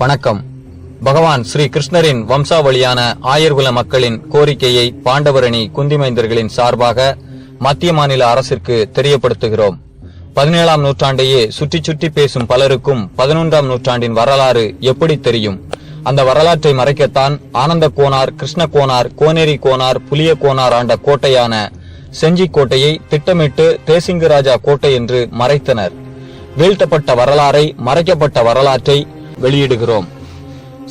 வணக்கம். பகவான் ஸ்ரீ கிருஷ்ணரின் வம்சாவளியான ஆயர்குல மக்களின் கோரிக்கையை பாண்டவரணி குந்திமைந்தர்களின் சார்பாக மத்திய மாநில அரசிற்கு தெரியப்படுத்துகிறோம். பதினேழாம் நூற்றாண்டையே சுற்றி சுற்றி பேசும் பலருக்கும் பதினொன்றாம் நூற்றாண்டின் வரலாறு எப்படி தெரியும்? அந்த வரலாற்றை மறைக்கத்தான் ஆனந்த கோனார் கிருஷ்ண கோனார் கோனேரி கோனார் புலிய கோனார் ஆண்ட கோட்டையான செஞ்சி கோட்டையை திட்டமிட்டு தேசிங்கு ராஜா கோட்டை என்று மறைத்தனர். வீழ்த்தப்பட்ட வரலாறை மறைக்கப்பட்ட வரலாற்றை வெளியிடுகிறோம்.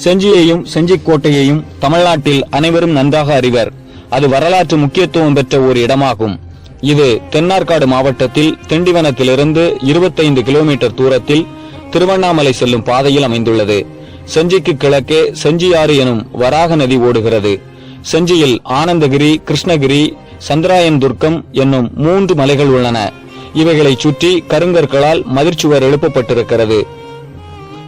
செஞ்சியையும் செஞ்சிக் கோட்டையையும் தமிழ்நாட்டில் அனைவரும் நன்றாக அறிவர். அது வரலாற்று முக்கியத்துவம் பெற்ற ஒரு இடமாகும். இது தென்னார்காடு மாவட்டத்தில் திண்டிவனத்திலிருந்து 25 கிலோமீட்டர் தூரத்தில் திருவண்ணாமலை செல்லும் பாதையில் அமைந்துள்ளது. செஞ்சிக்கு கிழக்கே செஞ்சியாறு எனும் வராக நதி ஓடுகிறது. செஞ்சியில் ஆனந்தகிரி கிருஷ்ணகிரி சந்திராயன் துர்க்கம் என்னும் மூன்று மலைகள் உள்ளன. இவைகளை சுற்றி கருங்கற்களால் மதிர்ச்சுவர் எழுப்பப்பட்டிருக்கிறது.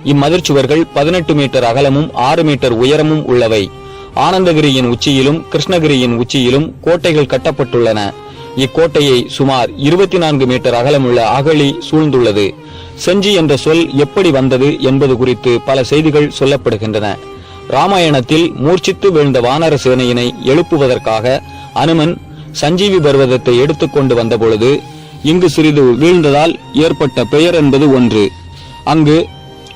இம்மதிர்ச்சுவர்கள் பதினெட்டு மீட்டர் அகலமும் ஆறு மீட்டர் உயரமும் உள்ளவை. ஆனந்தகிரியின் உச்சியிலும் கிருஷ்ணகிரியின் உச்சியிலும் கோட்டைகள் கட்டப்பட்டுள்ளன. இக்கோட்டையை சுமார் இருபத்தி நான்கு மீட்டர் அகலமுள்ள அகழி சூழ்ந்துள்ளது. செஞ்சி என்ற சொல் எப்படி வந்தது என்பது குறித்து பல செய்திகள் சொல்லப்படுகின்றன. ராமாயணத்தில் மூர்ச்சித்து வீழ்ந்த வானர சேனையினை எழுப்புவதற்காக அனுமன் சஞ்சீவி பர்வதத்தை எடுத்துக்கொண்டு வந்தபொழுது இங்கு சிறிது வீழ்ந்ததால் ஏற்பட்ட பெயர் என்பது ஒன்று. அங்கு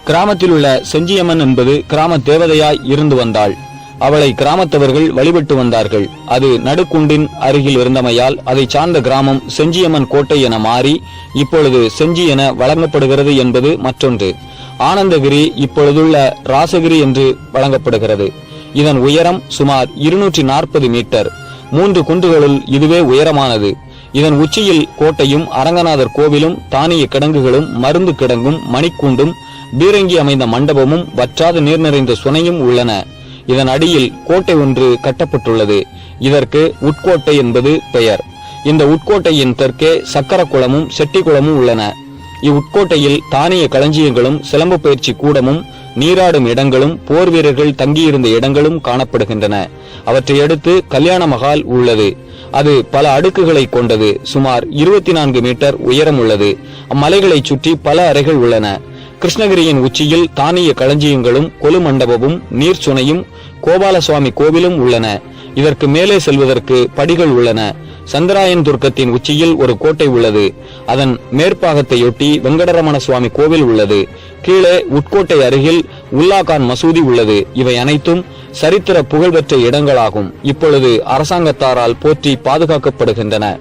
கிராமத்தில் உள்ள செஞ்சியம்மன் என்பது கிராம தேவதையாய் இருந்து வந்தாள். அவளை கிராமத்தவர்கள் வழிபட்டு வந்தார்கள். அது நடுக்குண்டின் அருகில் இருந்தமையால் அதை சார்ந்த கிராமம் செஞ்சியம்மன் கோட்டை என மாறி இப்பொழுது செஞ்சி என வழங்கப்படுகிறது என்பது மற்றொன்று. ஆனந்தகிரி இப்பொழுதுள்ள ராசகிரி என்று வழங்கப்படுகிறது. இதன் உயரம் சுமார் இருநூற்றி நாற்பது மீட்டர். மூன்று குன்றுகளுள் இதுவே உயரமானது. இதன் உச்சியில் கோட்டையும் அரங்கநாதர் கோவிலும் தானிய கிடங்குகளும் மருந்து கிடங்கும் மணிக்கூண்டும் பீரங்கி அமைந்த மண்டபமும் வற்றாத நீர் நிறைந்த சுனையும் உள்ளன. இதன் அடியில் கோட்டை ஒன்று கட்டப்பட்டுள்ளது. இதற்கு உட்கோட்டை என்பது பெயர். இந்த உட்கோட்டையின் தெற்கே சக்கரக்குளமும் செட்டிக்குளமும் உள்ளன. இவ்வுட்கோட்டையில் தானிய களஞ்சியங்களும் சிலம்பு பயிற்சி கூடமும் நீராடும் இடங்களும் போர் வீரர்கள் தங்கியிருந்த இடங்களும் காணப்படுகின்றன. அவற்றை அடுத்து கல்யாண மகால் உள்ளது. அது பல அடுக்குகளை கொண்டது. சுமார் இருபத்தி நான்கு மீட்டர் உயரம் உள்ளது. அம்மலைகளை சுற்றி பல அறைகள் உள்ளன. கிருஷ்ணகிரியின் உச்சியில் தானிய களஞ்சியங்களும் கொலு மண்டபமும் நீர்ச்சுனையும் கோபாலசுவாமி கோவிலும் உள்ளன. இதற்கு மேலே செல்வதற்கு படிகள் உள்ளன. சந்திராயன் துர்க்கத்தின் உச்சியில் ஒரு கோட்டை உள்ளது. அதன் மேற்பாகத்தையொட்டி வெங்கடரமண சுவாமி கோவில் உள்ளது. கீழே உட்கோட்டை அருகில் உல்லாகான் மசூதி உள்ளது. இவை அனைத்தும் சரித்திர புகழ்பெற்ற இடங்களாகும். இப்பொழுது அரசாங்கத்தாரால் போற்றி பாதுகாக்கப்படுகின்றன.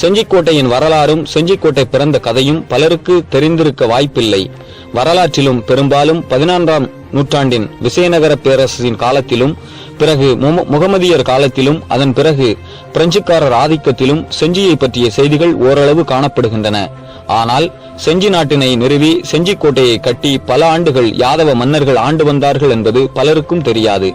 செஞ்சிக்கோட்டையின் வரலாறும் செஞ்சிக்கோட்டை பிறந்த கதையும் பலருக்கு தெரிந்திருக்க வாய்ப்பில்லை. வரலாற்றிலும் பெரும்பாலும் பதினான்காம் நூற்றாண்டின் விசயநகர பேரரசின் காலத்திலும் பிறகு மும- முகமதியர் காலத்திலும் அதன் பிறகு பிரெஞ்சுக்காரர் ஆதிக்கத்திலும் செஞ்சியை பற்றிய செய்திகள் ஓரளவு காணப்படுகின்றன. ஆனால் செஞ்சி நாட்டினை நிறுவி செஞ்சிக்கோட்டையை கட்டி பல ஆண்டுகள் யாதவ மன்னர்கள் ஆண்டு வந்தார்கள் என்பது பலருக்கும் தெரியாது.